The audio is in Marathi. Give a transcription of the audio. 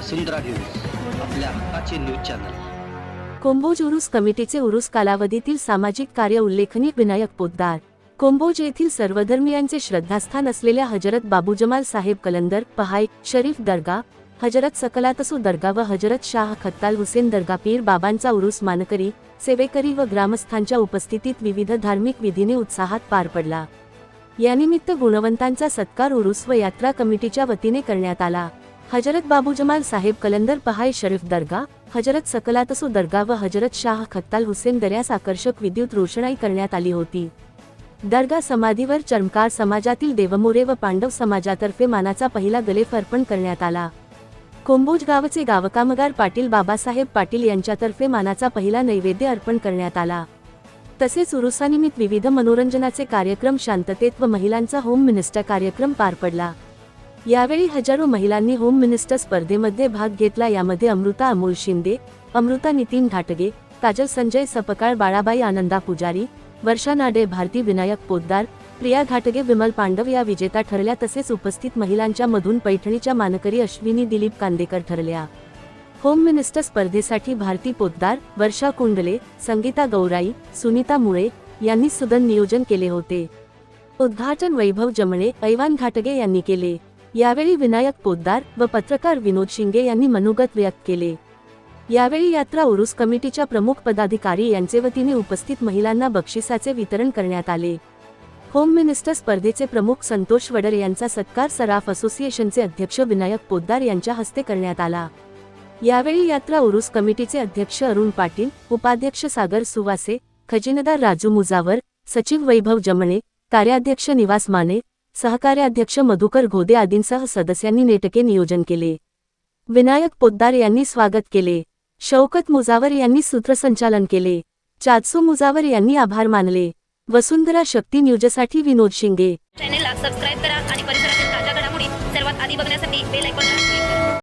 वसुंधरा न्यूज आपल्या हक्काचे न्यूज चॅनल. कोंबोज उरुस कमिटीचे उरुस कालावधीतील सामाजिक कार्य उल्लेखनीय विनायक पोद्दार. कोंबोज येथील सर्वधर्मियांचे श्रद्धास्थान असलेल्या हजरत बाबू जमाल साहेब कलंदर पहाय शरीफ दर्गा हजरत सकलातसू दर्गा व हजरत शाह खत्ताल हुसेन दर्गा पीर बाबांचा उरुस मानकरी सेवेकरी व ग्रामस्थांच्या उपस्थितीत विविध धार्मिक विधीने उत्साहात पार पडला. यानिमित्त गुणवंतांचा सत्कार उरुस व यात्रा कमिटीच्या वतीने करण्यात आला. हजरत बाबू जमाल साहेब कलंदर पहाय शरीफ दर्गा हजरत सकलातसू दर्गा व हजरत शाह खत्ताल हुसेन दर्यास आकर्षक विद्युत रोषणाई करण्यात आली होती. दर्गा समाधीवर चर्मकार समाजातील देवमोरे व पांडव समाजातर्फे मानाचा पहिला गलेफ अर्पण करण्यात आला. कोंबोज गावचे गावकामगार पाटील बाबासाहेब पाटील यांच्यातर्फे मानाचा पहिला नैवेद्य अर्पण करण्यात आला. तसेच उरुसानिमित्त विविध मनोरंजनाचे कार्यक्रम शांततेत व महिलांचा होम मिनिस्टर कार्यक्रम पार पडला. यावेळी हजारो महिलांनी होम मिनिस्टर स्पर्धेमध्ये भाग घेतला. यामध्ये अमृता अमोल शिंदे अमृता नितीन घाटगे काजल संजय सपकाळ बाळाबाई आनंदा पुजारी वर्षा नाडे भारती विनायक पोद्दार प्रिया घाटगे विमल पांडव या विजेता ठरल्या. तसेच उपस्थित महिलांच्या मधून पैठणीच्या मानकरी अश्विनी दिलीप कांदेकर ठरल्या. होम मिनिस्टर स्पर्धेसाठी भारती पोद्दार वर्षा कुंडले संगीता गौराई सुनीता मुळे यांनी सुदन नियोजन केले होते. उद्घाटन वैभव जमणे ऐवान घाटगे यांनी केले. यावेळी विनायक पोद्दार व पत्रकार विनोद शिंगे यांनी मनोगत व्यक्त केले. यावेळी यात्रा उरुस कमिटीच्या प्रमुख पदाधिकारी यांचे वतीने उपस्थित महिलांना बक्षिसाचे वितरण करण्यात आले. होम मिनिस्टर स्पर्धेचे प्रमुख संतोष वडर यांचा सत्कार सराफ असोसिएशनचे अध्यक्ष विनायक पोद्दार यांच्या हस्ते करण्यात आला. यावेळी यात्रा उरुस कमिटीचे अध्यक्ष अरुण पाटील उपाध्यक्ष सागर सुवासे खजिनदार राजू मुजावर सचिव वैभव जमणे कार्याध्यक्ष निवास माने सहकार्याध्यक्ष मधुकर घोदे आदींसह सदस्यांनी नेटके नियोजन केले. विनायक पोद्दार यांनी स्वागत केले. शौकत मुजावर यांनी सूत्रसंचालन केले. चादसू मुजावर यांनी आभार मानले. वसुंधरा शक्ती न्यूजसाठी विनोद शिंगे. चॅनेलला सबस्क्राईब करा आणि परिसरातील ताज्या घडामोडी सर्वात आधी बघण्यासाठी बेल आयकॉन